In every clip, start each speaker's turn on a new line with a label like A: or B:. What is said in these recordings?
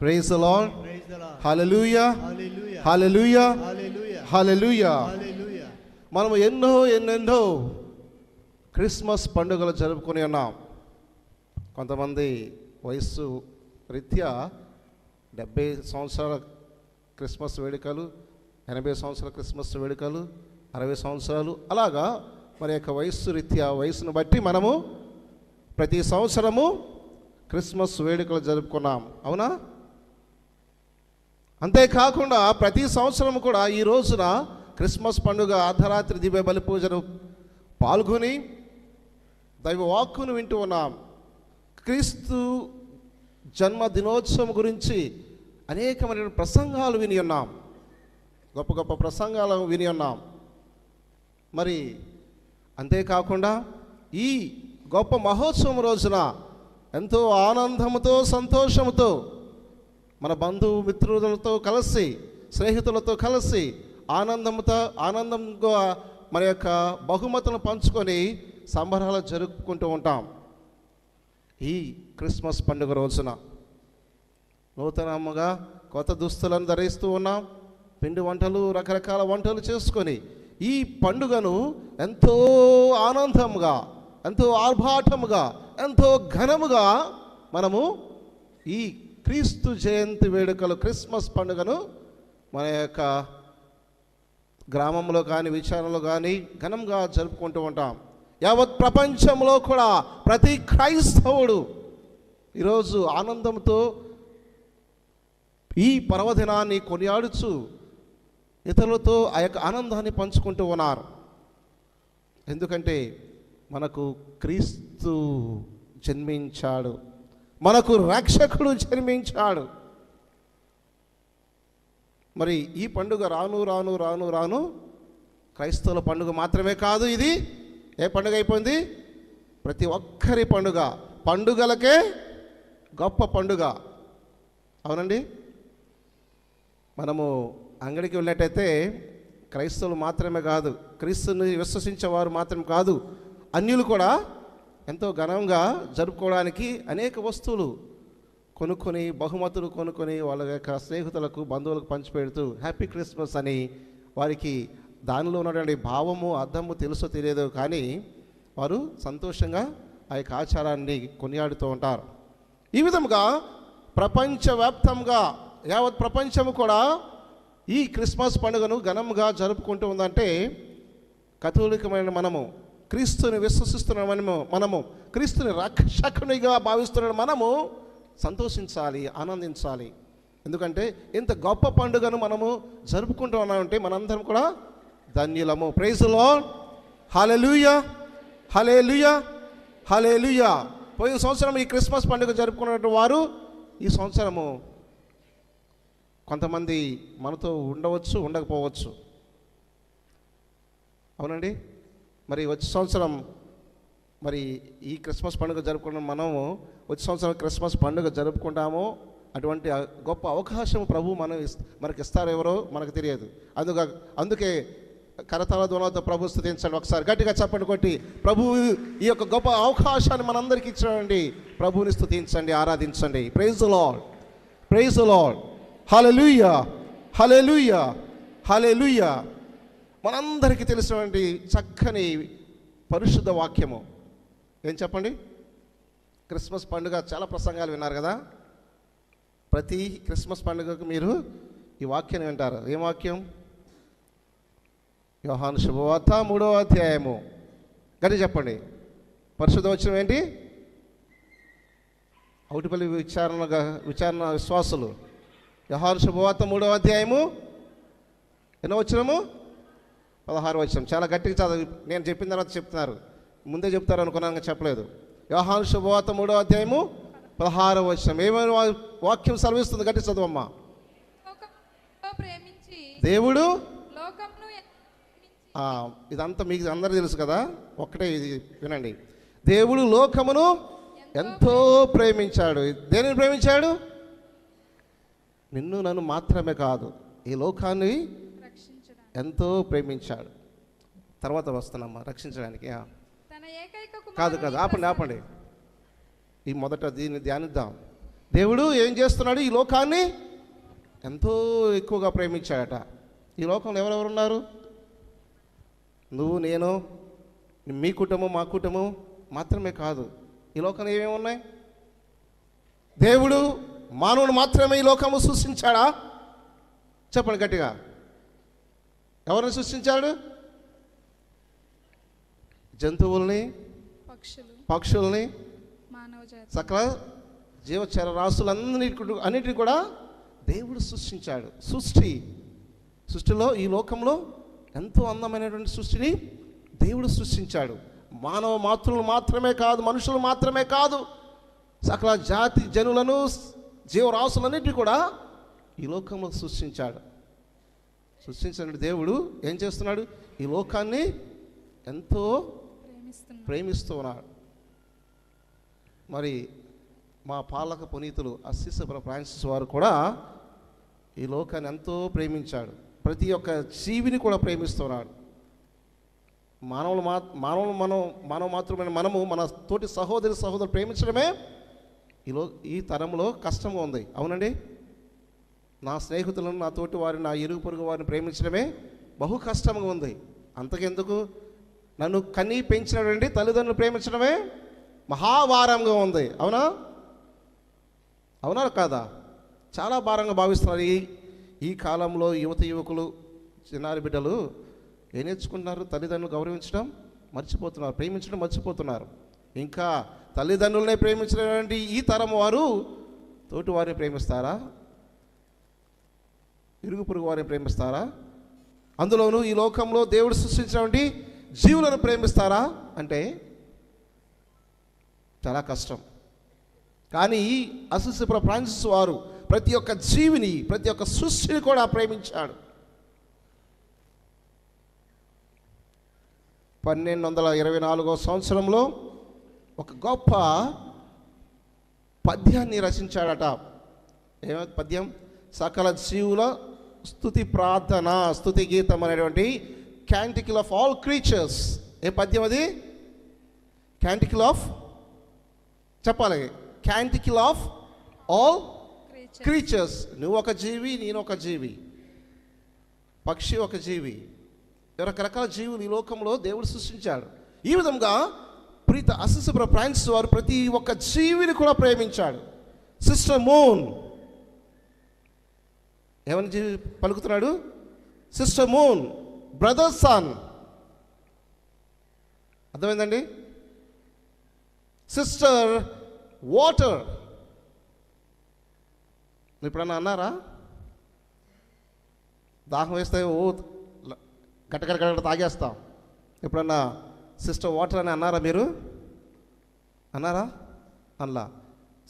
A: Praise. హల్లెలూయా
B: Hallelujah.
A: హల్లెలూయా
B: Hallelujah.
A: మనం ఎన్నో ఎన్నెన్నో క్రిస్మస్ పండుగలు జరుపుకొని ఉన్నాం. కొంతమంది వయస్సు రీత్యా డెబ్బై సంవత్సరాల క్రిస్మస్ వేడుకలు ఎనభై సంవత్సరాల క్రిస్మస్ వేడుకలు అరవై సంవత్సరాలు అలాగా మరి యొక్క వయస్సు రీత్యా వయసును బట్టి మనము ప్రతి సంవత్సరము క్రిస్మస్ వేడుకలు జరుపుకున్నాం. అవునా? అంతేకాకుండా ప్రతి సంవత్సరం కూడా ఈ రోజున క్రిస్మస్ పండుగ అర్ధరాత్రి దివ్య బలి పూజను పాల్గొని దైవ వాక్కును వింటూ ఉన్నాం. క్రీస్తు జన్మ దినోత్సవం గురించి అనేకమైన ప్రసంగాలు విని ఉన్నాం. గొప్ప గొప్ప ప్రసంగాలు విని ఉన్నాం. మరి అంతేకాకుండా ఈ గొప్ప మహోత్సవం రోజున ఎంతో ఆనందంతో సంతోషముతో మన బంధువు మిత్రులతో కలిసి స్నేహితులతో కలిసి ఆనందంతో ఆనందంగా మన యొక్క బహుమతులను పంచుకొని సంబరాలు జరుపుకుంటూ ఉంటాం. ఈ క్రిస్మస్ పండుగ రోజున నూతనముగా కొత్త దుస్తులను ధరిస్తూ ఉన్నాం. పిండి వంటలు రకరకాల వంటలు చేసుకొని ఈ పండుగను ఎంతో ఆనందంగా ఎంతో ఆర్భాటముగా ఎంతో ఘనముగా మనము ఈ క్రీస్తు జయంతి వేడుకలు క్రిస్మస్ పండుగను మన యొక్క గ్రామంలో కానీ విచారణలో కానీ ఘనంగా జరుపుకుంటూ ఉంటాం. యావత్ ప్రపంచంలో కూడా ప్రతి క్రైస్తవుడు ఈరోజు ఆనందంతో ఈ పర్వదినాన్ని కొనియాడుచు ఇతరులతో ఆ యొక్క ఆనందాన్ని పంచుకుంటూ ఉన్నారు. ఎందుకంటే మనకు క్రీస్తు జన్మించాడు. మనకు రక్షకుడు జన్మించాడు. మరి ఈ పండుగ రాను రాను రాను రాను క్రైస్తవుల పండుగ మాత్రమే కాదు ఇది. ఏ పండుగ అయిపోయింది? ప్రతి ఒక్కరి పండుగ. పండుగలకే గొప్ప పండుగ. అవునండి? మనము అంగడికి వెళ్ళినట్టయితే క్రైస్తవులు మాత్రమే కాదు క్రీస్తుని విశ్వసించేవారు మాత్రం కాదు అన్యులు కూడా ఎంతో ఘనంగా జరుపుకోవడానికి అనేక వస్తువులు కొనుక్కొని బహుమతులు కొనుక్కొని వాళ్ళ యొక్క స్నేహితులకు బంధువులకు పంచిపెడుతూ హ్యాపీ క్రిస్మస్ అని వారికి దానిలో ఉన్నటువంటి భావము అర్థము తెలుసో తెలియదు కానీ వారు సంతోషంగా ఆ యొక్క ఆచారాన్ని కొనియాడుతూ ఉంటారు. ఈ విధముగా ప్రపంచవ్యాప్తంగా యావత్ ప్రపంచము కూడా ఈ క్రిస్మస్ పండుగను ఘనంగా జరుపుకుంటూ ఉందంటే కథోలికమైన మనము క్రీస్తుని విశ్వసిస్తున్న మనము మనము. క్రీస్తుని రక్షకునిగా భావిస్తున్న మనము. సంతోషించాలి ఆనందించాలి. ఎందుకంటే ఇంత గొప్ప పండుగను మనము జరుపుకుంటూ ఉన్నామంటే మనందరం కూడా ధన్యులము. ప్రైజులో హలెలుయ హలేలుయ హలేలుయ పోయిన సంవత్సరం ఈ క్రిస్మస్ పండుగ జరుపుకున్నటువంటి వారు ఈ సంవత్సరము కొంతమంది మనతో ఉండవచ్చు ఉండకపోవచ్చు. అవునండి? మరి వచ్చే సంవత్సరం మరి ఈ క్రిస్మస్ పండుగ జరుపుకున్న మనము వచ్చే సంవత్సరం క్రిస్మస్ పండుగ జరుపుకుంటాము అటువంటి గొప్ప అవకాశం ప్రభు మనం మనకి ఇస్తారు ఎవరో మనకు తెలియదు. అందుక అందుకే కరతాల ధ్వనులతో ప్రభు స్థుతించండి ఒకసారి గట్టిగా చెప్పండి కొట్టి ప్రభు ఈ యొక్క గొప్ప అవకాశాన్ని మనందరికీ ఇచ్చాడండి ప్రభువుని స్థుతించండి ఆరాధించండి. Praise lord praise lord hallelujah hallelujah hallelujah మనందరికీ తెలిసినటువంటి చక్కని పరిశుద్ధ వాక్యము. ఏం చెప్పండి? క్రిస్మస్ పండుగ చాలా ప్రసంగాలు విన్నారు కదా? ప్రతి క్రిస్మస్ పండుగకు మీరు ఈ వాక్యాన్ని వింటారు. ఏం వాక్యం? యోహాను శుభవార్త మూడవ అధ్యాయము. గని చెప్పండి. పరిశుద్ధ వచ్చిన ఏంటి? అవుటిపల్లి విచారణ విచారణ విశ్వాసులు. యోహాను శుభవార్త మూడవ అధ్యాయము. ఎన్నో వచ్చినము పదహారు వచ్చిన చాలా గట్టిగా చదువు నేను చెప్పిన తర్వాత చెప్తున్నారు. ముందే చెప్తారు అనుకున్నాను కానీ చెప్పలేదు. యోహాను శుభవార్త మూడవ అధ్యాయము పదహారు వచ్చిన ఏమైనా వాక్యం సెలవిస్తుంది? గట్టి చదువమ్మా. దేవుడు ఇదంతా మీకు అందరూ తెలుసు కదా? ఒక్కటే ఇది వినండి. దేవుడు లోకమును ఎంతో ప్రేమించాడు. దేనిని ప్రేమించాడు? నిన్ను నన్ను మాత్రమే కాదు. ఈ లోకాన్ని ఎంతో ప్రేమించాడు. తర్వాత వస్తున్నామ్మా రక్షించడానికి? కాదు కాదు ఆపండి ఆపండి. ఈ మొదట దీన్ని ధ్యానిద్దాం. దేవుడు ఏం చేస్తున్నాడు ఈ లోకాన్ని? ఎంతో ఎక్కువగా ప్రేమించాడట. ఈ లోకంలో ఎవరెవరు ఉన్నారు నువ్వు నేను మీ కుటుంబం మా కుటుంబం మాత్రమే కాదు. ఈ లోకంలో ఏమేమి ఉన్నాయి? దేవుడు మానవుని మాత్రమే ఈ లోకము సృష్టించాడా? చెప్పండి గట్టిగా. ఎవరిని సృష్టించాడు? జంతువుల్ని
C: పక్షులు.
A: పక్షుల్ని సకల జీవచర రాసులన్నిటి అన్నిటిని కూడా దేవుడు సృష్టించాడు. సృష్టి. సృష్టిలో ఈ లోకంలో ఎంతో అందమైనటువంటి సృష్టిని దేవుడు సృష్టించాడు. మానవ మాతృలు మాత్రమే కాదు మనుషులు మాత్రమే కాదు సకల జాతి జనులను జీవరాశులన్నిటిని కూడా ఈ లోకంలో సృష్టించాడు. సృష్టించిన దేవుడు ఏం చేస్తున్నాడు? ఈ లోకాన్ని ఎంతో
C: ప్రేమిస్తున్నాడు.
A: ప్రేమిస్తూ ఉన్నాడు. మరి మా పాలక పునీతులు అసిసపుర ఫ్రాన్సిస్ వారు కూడా ఈ లోకాన్ని ఎంతో ప్రేమించాడు. ప్రతి ఒక్క జీవిని కూడా ప్రేమిస్తున్నాడు మానవులు మా మానవులు మనం మానవ మాత్రమే మనము మన తోటి సహోదరి సహోదరు ప్రేమించడమే ఈలో ఈ తరంలో కష్టంగా ఉంది. అవునండి? నా స్నేహితులను నా తోటి వారిని నా ఇరుగు పొరుగు వారిని ప్రేమించడమే బహు కష్టంగా ఉంది. అంతకెందుకు? నన్ను కన్నీ పెంచినటువంటి తల్లిదండ్రులు ప్రేమించడమే మహాభారంగా ఉంది. అవునా? అవునా కాదా? చాలా భారంగా భావిస్తున్నారు. ఈ ఈ కాలంలో యువత యువకులు చిన్నారి బిడ్డలు ఏం నేర్చుకుంటున్నారు? తల్లిదండ్రులు గౌరవించడం మర్చిపోతున్నారు ప్రేమించడం మర్చిపోతున్నారు. ఇంకా తల్లిదండ్రులనే ప్రేమించినటువంటి ఈ తరం వారు. తోటి వారిని ప్రేమిస్తారా? ఇరుగు పొరుగు వారిని ప్రేమిస్తారా? అందులోనూ ఈ లోకంలో దేవుడు సృష్టించినటువంటి జీవులను ప్రేమిస్తారా? అంటే చాలా కష్టం. కానీ ఈ అసిసిపుర ఫ్రాన్సిస్ వారు ప్రతి ఒక్క జీవిని ప్రతి ఒక్క సృష్టిని కూడా ప్రేమించాడు. పన్నెండు వందల ఇరవై నాలుగో సంవత్సరంలో ఒక గొప్ప పద్యాన్ని రచించాడట. ఏమ పద్యం? సకల జీవుల స్థుతి ప్రార్థన స్థుతి గీతం అనేటువంటి క్యాంటికల్ ఆఫ్ ఆల్ క్రీచర్స్ ఏ పద్యం అది? క్యాంటికల్ ఆఫ్ చెప్పాలి. Canticle of all
C: creature
A: creatures నువ్వు ఒక జీవి నేను ఒక జీవి. పక్షి ఒక జీవి. రకరకాల జీవులు ఈ లోకంలో దేవుడు సృష్టించాడు. ఈ విధంగా ప్రీత అసిసిపుర ఫ్రాన్సిస్ వారు ప్రతి ఒక్క జీవిని కూడా ప్రేమించాడు. Sister moon. ఏమని జీవి పలుకుతున్నాడు? సిస్టర్ మూన్ బ్రదర్ సన్ అర్థమైందండి? సిస్టర్ వాటర్ ఎప్పుడన్నా అన్నారా? దాహం వేస్తే ఓ గట్టగడ తాగేస్తాం. ఎప్పుడన్నా సిస్టర్ వాటర్ అని అన్నారా మీరు? అన్నారా? అన్లా.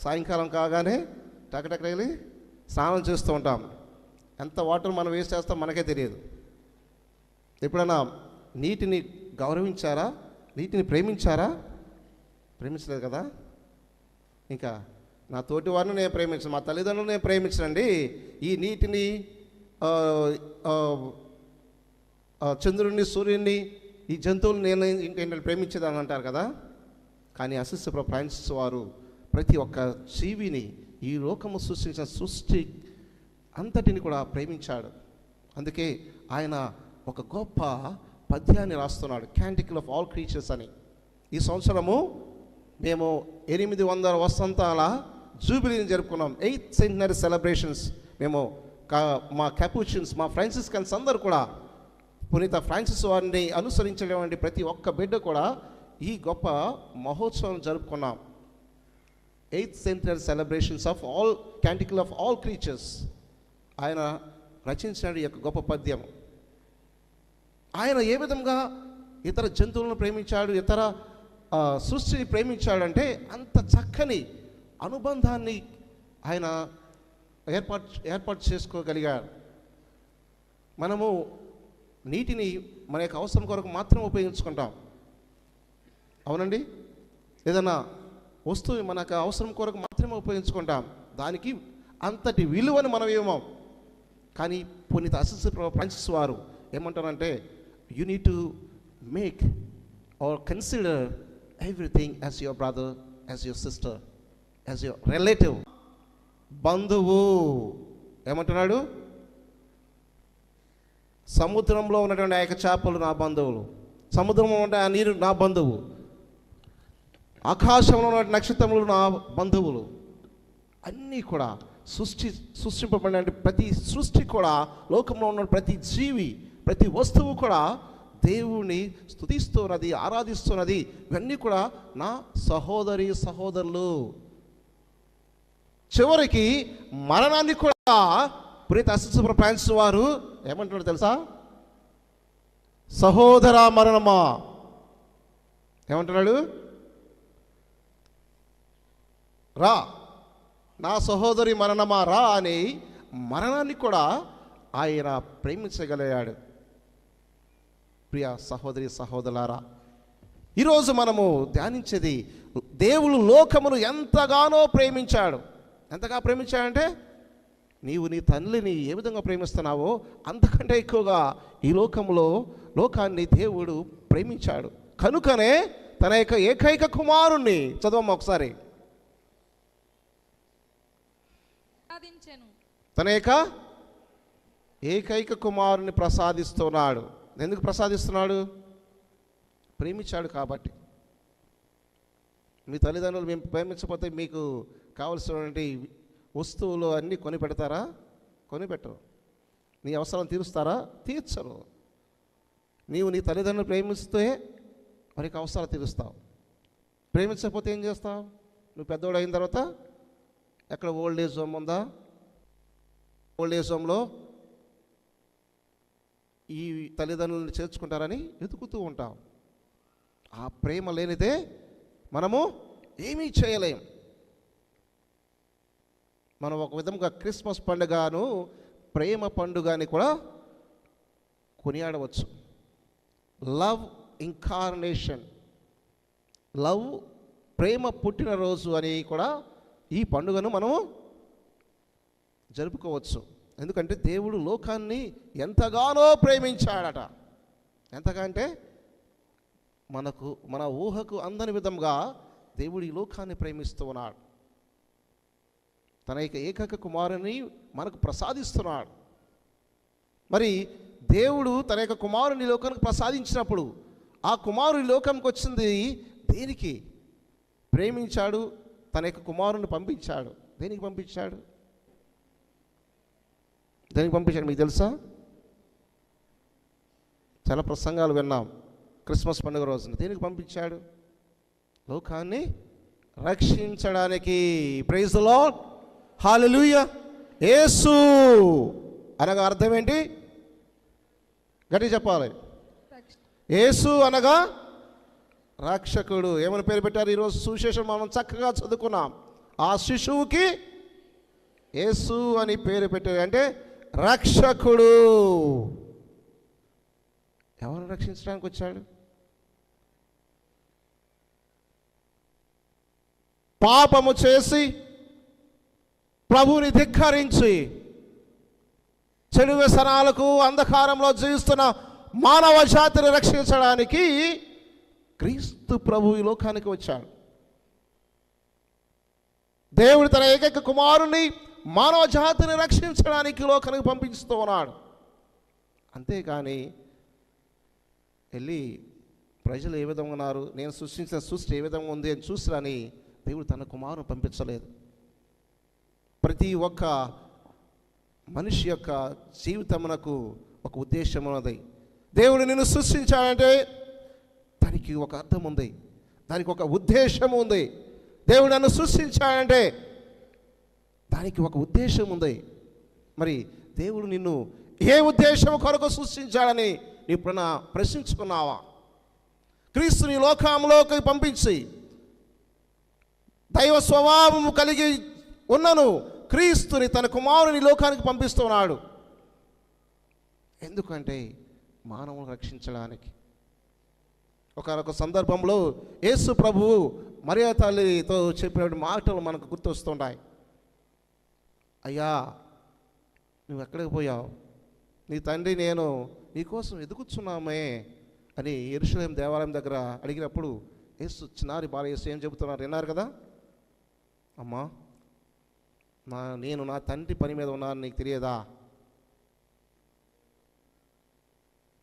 A: సాయంకాలం కాగానే టకటక వెళ్ళి స్నానం చేస్తూ ఉంటాం. ఎంత వాటర్ మనం వేస్ట్ చేస్తాం మనకే తెలియదు. ఎప్పుడన్నా నీటిని గౌరవించారా? నీటిని ప్రేమించారా? ప్రేమించలేదు కదా? ఇంకా నా తోటి వారిని నేను ప్రేమించను మా తల్లిదండ్రులు నేను ప్రేమించనండి. ఈ నీటిని చంద్రుడిని సూర్యుడిని ఈ జంతువులు నేను ఇంకేంటంటే ప్రేమించేదాన్ని అంటారు కదా? కానీ అశిస్సు ఫ్రాన్సిస్ వారు ప్రతి ఒక్క జీవిని ఈ లోకము సృష్టించిన సృష్టి అంతటిని కూడా ప్రేమించాడు. అందుకే ఆయన ఒక గొప్ప పద్యాన్ని రాస్తున్నాడు క్యాంటికల్ ఆఫ్ ఆల్ క్రీచర్స్ అని. ఈ సంవత్సరము మేము ఎనిమిది వందల వసంతాల జూబిలీని జరుపుకున్నాం. ఎయిత్ సెంటనరీ సెలబ్రేషన్స్ మేము కా- మా కెపూషన్స్ మా ఫ్రాన్సిస్కన్స్ అందరూ కూడా పునీత ఫ్రాన్సిస్ వారిని అనుసరించడం ప్రతి ఒక్క బిడ్డ కూడా ఈ గొప్ప మహోత్సవం జరుపుకున్నాం. Eighth centenary celebrations of all canticle of all creatures ఆయన రచించిన ఈ యొక్క గొప్ప పద్యం ఆయన ఏ విధంగా ఇతర జంతువులను ప్రేమించాడు ఇతర సృష్టిని ప్రేమించాడంటే అంత చక్కని అనుబంధాన్ని ఆయన ఏర్పాటు ఏర్పాటు చేసుకోగలిగాడు. మనము నీటిని మన యొక్క అవసరం కొరకు మాత్రం ఉపయోగించుకుంటాం. అవునండి? ఏదైనా వస్తువు మనకు అవసరం కొరకు మాత్రమే ఉపయోగించుకుంటాం. దానికి అంతటి విలువను మనం ఏమో కానీ పునీత అసిస్ ఫ్రాన్సిస్ వారు ఏమంటారంటే you need to make or consider everything as your brother as your sister as your relative బంధువు ఏమంటున్నాడు? సముద్రంలో ఉన్నటువంటి ఆ యొక్క చేపలు నా బంధువులు. సముద్రంలో ఉన్న ఆ నీరు నా బంధువు. ఆకాశంలో ఉన్న నక్షత్రములు నా బంధువులు. అన్నీ కూడా సృష్టి సృష్టింపబడిన ప్రతి సృష్టి కూడా లోకంలో ఉన్న ప్రతి జీవి ప్రతి వస్తువు కూడా దేవుణ్ణి స్థుతిస్తున్నది ఆరాధిస్తున్నది. ఇవన్నీ కూడా నా సహోదరి సహోదరులు. చివరికి మరణాన్ని కూడా ప్రీత అశుభ్ర ఫ్రాన్స్ వారు ఏమంటున్నారు తెలుసా? సహోదర మరణమా? ఏమంటున్నాడు? రా. నా సహోదరి మరణమా? రా అని మరణాన్ని కూడా ఆయన ప్రేమించగలిగాడు. ప్రియ సహోదరి సహోదరులారా ఈరోజు మనము ధ్యానించేది దేవుడు లోకమును ఎంతగానో ప్రేమించాడు. ఎంతగా ప్రేమించాడంటే నీవు నీ తల్లిని ఏ విధంగా ప్రేమిస్తున్నావో అంతకంటే ఎక్కువగా ఈ లోకంలో లోకాన్ని దేవుడు ప్రేమించాడు. కనుకనే తన యొక్క ఏకైక కుమారుణ్ణి చదవమ్మ ఒకసారి.
C: సాధించెను
A: తన యొక్క ఏకైక కుమారుని ప్రసాదిస్తున్నాడు. ఎందుకు ప్రసాదిస్తున్నాడు? ప్రేమించాడు కాబట్టి. మీ తల్లిదండ్రులు మేము ప్రేమించకపోతే మీకు కావలసినటువంటి వస్తువులు అన్నీ కొని పెడతారా కొని పెట్టరు నీ అవసరం తీరుస్తారా? తీర్చరు. నీవు నీ తల్లిదండ్రులు ప్రేమిస్తే వారికి అవసరాలు తీరుస్తావు. ప్రేమించకపోతే ఏం చేస్తావు? నువ్వు పెద్దోడు అయిన తర్వాత ఎక్కడ ఓల్డ్ ఏజ్ హోమ్ ఉందా? ఓల్డ్ ఏజ్ హోమ్లో ఈ తల్లిదండ్రులను చేర్చుకుంటారని వెతుకుతూ ఉంటాం. ఆ ప్రేమ లేనిదే మనము ఏమీ చేయలేం. మనం ఒక విధంగా క్రిస్మస్ పండుగను ప్రేమ పండుగ అని కూడా కొనియాడవచ్చు. లవ్ ఇంకార్నేషన్ లవ్ ప్రేమ పుట్టినరోజు అని కూడా ఈ పండుగను మనము జరుపుకోవచ్చు. ఎందుకంటే దేవుడు లోకాన్ని ఎంతగానో ప్రేమించాడట. ఎంతగా అంటే మనకు మన ఊహకు అందని విధంగా దేవుడు ఈ లోకాన్ని ప్రేమిస్తున్నాడు తన యొక్క ఏకైక కుమారుని మనకు ప్రసాదిస్తున్నాడు. మరి దేవుడు తన యొక్క కుమారుని లోకానికి ప్రసాదించినప్పుడు ఆ కుమారుని ఈ లోకానికి వచ్చింది దేనికి? ప్రేమించాడు తన యొక్క కుమారుని పంపించాడు. దేనికి పంపించాడు? దేనికి పంపించాడు మీకు తెలుసా? చాలా ప్రసంగాలు విన్నాం. క్రిస్మస్ పండుగ రోజున దేనికి పంపించాడు? లోకాన్ని రక్షించడానికి. ప్రైజ్లో హాలెలూయ యేసు. అనగా అర్థం ఏంటి? గట్టి చెప్పాలి. యేసు అనగా రక్షకుడు. ఏమని పేరు పెట్టారు? ఈరోజు సువిశేషం మనం చక్కగా చదువుకున్నాం. ఆ శిశువుకి యేసు అని పేరు పెట్టారు. అంటే రక్షకుడు. ఎవరు రక్షించడానికి వచ్చాడు? పాపము చేసి ప్రభుని ధిక్కరించి చెడు వ్యసనాలకు అంధకారంలో జీవిస్తున్న మానవ జాతిని రక్షించడానికి క్రీస్తు ప్రభు ఈ లోకానికి వచ్చాడు. దేవుడు తన ఏకైక కుమారుని మానవ జాతిని రక్షించడానికి లోకానికి పంపిస్తూ ఉన్నాడు. అంతేకాని వెళ్ళి ప్రజలు ఏ విధంగా ఉన్నారు? నేను సృష్టించిన సృష్టి ఏ విధంగా ఉంది అని చూసిరని దేవుడు తన కుమారుని పంపించలేదు. ప్రతి ఒక్క మనిషి యొక్క జీవితమునకు ఒక ఉద్దేశం ఉన్నది. దేవుడు నిన్ను సృష్టించాడంటే దానికి ఒక అర్థం ఉంది. దానికి ఒక ఉద్దేశం ఉంది. దేవుడు నన్ను సృష్టించాడంటే దానికి ఒక ఉద్దేశం ఉంది. మరి దేవుడు నిన్ను ఏ ఉద్దేశం కొరకు సృష్టించాడని ఇప్పుడు ప్రశ్నించుకున్నావా? క్రీస్తుని లోకంలోకి పంపించి దైవ స్వభావము కలిగి ఉన్నను క్రీస్తుని తన కుమారుని లోకానికి పంపిస్తున్నాడు. ఎందుకంటే మానవుని రక్షించడానికి ఒకనొక సందర్భంలో యేసు ప్రభువు మరియా తల్లితో చెప్పిన మాటలు మనకు గుర్తొస్తుంటాయి. అయ్యా నువ్వు ఎక్కడికి పోయావు? నీ తండ్రి నేను నీకోసం ఎదుగుచున్నామే అని ఎరుషలేం దేవాలయం దగ్గర అడిగినప్పుడు యేసు చిన్నారి బాల యేసు ఏం చెబుతున్నారు? విన్నారు కదా? అమ్మా నా నేను నా తండ్రి పని మీద ఉన్నాను నీకు తెలియదా?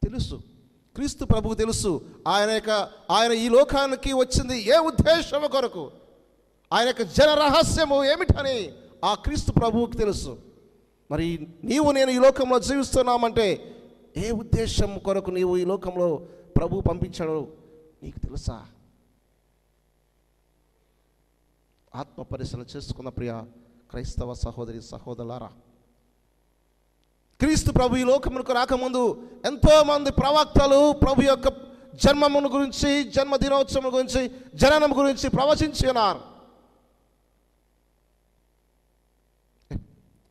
A: తెలుసు. క్రీస్తు ప్రభుకు తెలుసు. ఆయన యొక్క ఆయన ఈ లోకానికి వచ్చింది ఏ ఉద్దేశము కొరకు? ఆయన యొక్క జన రహస్యము ఏమిటని ఆ క్రీస్తు ప్రభువుకి తెలుసు. మరి నీవు నేను ఈ లోకంలో జీవిస్తున్నామంటే ఏ ఉద్దేశం కొరకు నీవు ఈ లోకంలో ప్రభు పంపించాడు నీకు తెలుసా? ఆత్మ పరిశీలన చేసుకున్న ప్రియ క్రైస్తవ సహోదరి సహోదరులారా క్రీస్తు ప్రభు ఈ లోకమునకు రాకముందు ఎంతోమంది ప్రవక్తలు ప్రభు యొక్క జన్మమును గురించి జన్మదినోత్సవం గురించి జననం గురించి ప్రవచించి ఉన్నారు.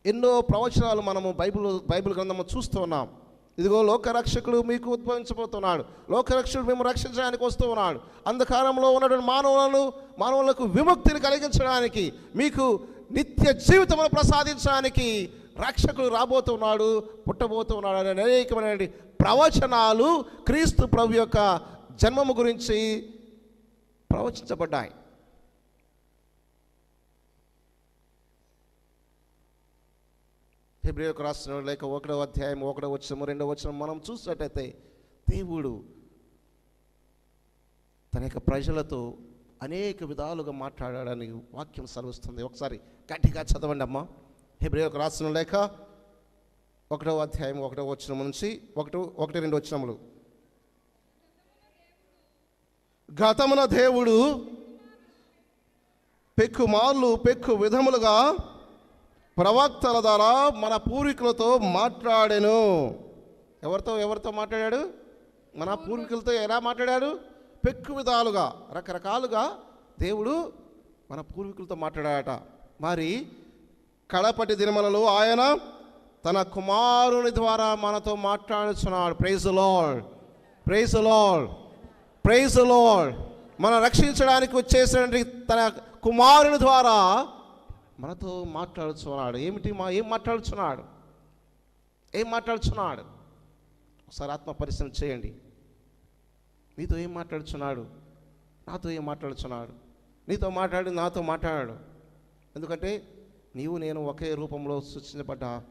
A: ఎన్నో ప్రవచనాలు మనము బైబిల్ బైబిల్ గ్రంథము చూస్తూ ఉన్నాం. ఇదిగో లోకరక్షకుడు మీకు ఉద్భవించబోతున్నాడు. లోకరక్షకుడు మేము రక్షించడానికి వస్తూ ఉన్నాడు. అంధకారంలో ఉన్నటువంటి మానవులను మానవులకు విముక్తిని కలిగించడానికి మీకు నిత్య జీవితమును ప్రసాదించడానికి రక్షకుడు రాబోతున్నాడు పుట్టబోతున్నాడు అనే అనేకమైన ప్రవచనాలు క్రీస్తు ప్రభు యొక్క జన్మము గురించి ప్రవచించబడ్డాయి. ఫిబ్రవరికి రాసిన లేక ఒకటో అధ్యాయం ఒకటో వచ్చిన రెండో వచ్చిన మనం చూసినట్టయితే దేవుడు తన యొక్క ప్రజలతో అనేక విధాలుగా మాట్లాడాడని వాక్యం సెలవిస్తుంది. ఒకసారి గట్టిగా చదవండి అమ్మా. హెబ్రియోకి రాసిన లేక ఒకటో అధ్యాయం ఒకటో వచ్చిన నుంచి ఒకటో ఒకటి రెండు వచ్చినములు గతమున దేవుడు పెక్కు మార్లు పెక్కు విధములుగా ప్రవక్తల ద్వారా మన పూర్వీకులతో మాట్లాడాను. ఎవరితో ఎవరితో మాట్లాడాడు? మన పూర్వీకులతో ఎలా మాట్లాడాడు? పెక్కు విధాలుగా రకరకాలుగా దేవుడు మన పూర్వీకులతో మాట్లాడాట మరి కడపటి దినములలో ఆయన తన కుమారుని ద్వారా మనతో మాట్లాడుచున్నాడు. Praise lord praise lord praise lord మనం రక్షించడానికి వచ్చేసినటువంటి తన కుమారుని ద్వారా మనతో మాట్లాడుచున్నాడు. ఏమిటి మా ఏం మాట్లాడుతున్నాడు ఏం మాట్లాడుచున్నాడు? ఒకసారి ఆత్మ పరిశ్రమ చేయండి. నీతో ఏం మాట్లాడుచున్నాడు? నాతో ఏం మాట్లాడుచున్నాడు? నీతో మాట్లాడి నాతో మాట్లాడాడు. ఎందుకంటే నీవు నేను ఒకే రూపంలో సృష్టించబడ్డా?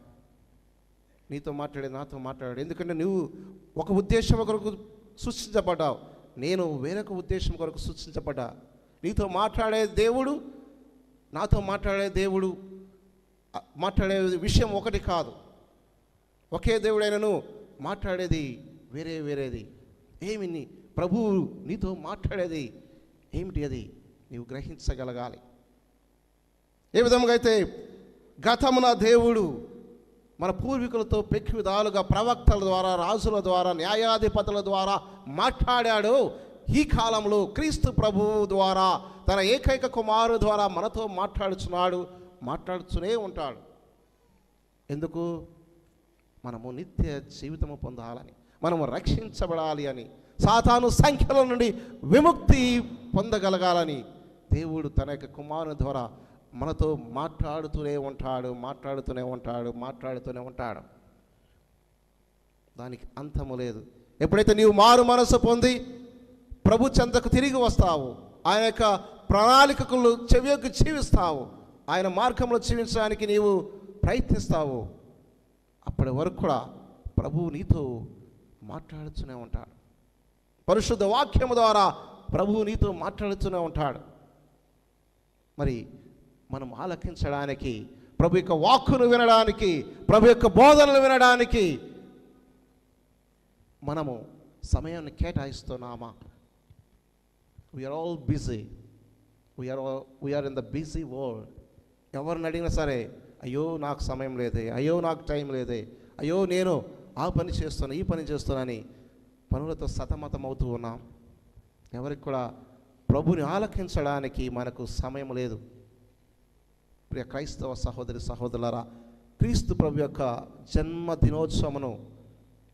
A: నీతో మాట్లాడి నాతో మాట్లాడాడు. ఎందుకంటే నువ్వు ఒక ఉద్దేశం కొరకు సృష్టించబడ్డావు. నేను వేరొక ఉద్దేశం కొరకు సృష్టించబడ్డా. నీతో మాట్లాడే దేవుడు నాతో మాట్లాడే దేవుడు మాట్లాడే విషయం ఒకటి కాదు. ఒకే దేవుడైనను మాట్లాడేది వేరే వేరేది. ఏమి ప్రభువు నీతో మాట్లాడేది? ఏమిటి అది? నీవు గ్రహించగలగాలి. ఏ విధంగా అయితే గతమున దేవుడు మన పూర్వీకులతో పెక్కి విధాలుగా ప్రవక్తల ద్వారా రాజుల ద్వారా న్యాయాధిపతుల ద్వారా మాట్లాడాడు. ఈ కాలంలో క్రీస్తు ప్రభువు ద్వారా తన ఏకైక కుమారు ద్వారా మనతో మాట్లాడుచున్నాడు మాట్లాడుతూనే ఉంటాడు. ఎందుకు? మనము నిత్య జీవితము పొందాలని మనము రక్షించబడాలి అని సాతాను సంఖ్యల నుండి విముక్తి పొందగలగాలని దేవుడు తన యొక్క కుమారుని ద్వారా మనతో మాట్లాడుతూనే ఉంటాడు మాట్లాడుతూనే ఉంటాడు మాట్లాడుతూనే ఉంటాడు. దానికి అంతము లేదు. ఎప్పుడైతే నీవు మారు మనసు పొంది ప్రభు చెంతకు తిరిగి వస్తావు ఆయన యొక్క ప్రణాళికలు చెవియకు జీవిస్తావు ఆయన మార్గంలో జీవించడానికి నీవు ప్రయత్నిస్తావు అప్పటి వరకు కూడా ప్రభువు నీతో మాట్లాడుతూనే ఉంటాడు. పరిశుద్ధ వాక్యము ద్వారా ప్రభువు నీతో మాట్లాడుతూనే ఉంటాడు. మరి మనం ఆలకించడానికి ప్రభు యొక్క వాక్కును వినడానికి ప్రభు యొక్క బోధనలు వినడానికి మనము సమయాన్ని కేటాయిస్తున్నామా? We are all busy we are we are in the busy world ఎవరిని అడిగినా సరే అయ్యో నాకు సమయం లేదే. అయ్యో నాకు టైం లేదే. అయ్యో నేను ఆ పని చేస్తున్నా ఈ పని చేస్తున్నానని పనులతో సతమతం అవుతూ ఉన్నాం. ఎవరికి కూడా ప్రభుని ఆలకించడానికి మనకు సమయం లేదు. ప్రియ క్రైస్తవ సహోదరి సహోదరులారా క్రీస్తు ప్రభు యొక్క జన్మదినోత్సవమును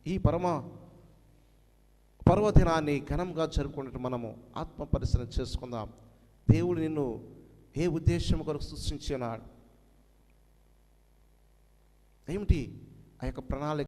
A: ఈ పరమ పర్వదినాన్ని ఘనంగా జరుపుకున్నట్టు మనము ఆత్మ పరిశీలన చేసుకుందాం. దేవుడు నిన్ను ఏ ఉద్దేశం కొరకు సృష్టించినాడు? ఏమిటి? ఆ యొక్క ప్రణాళిక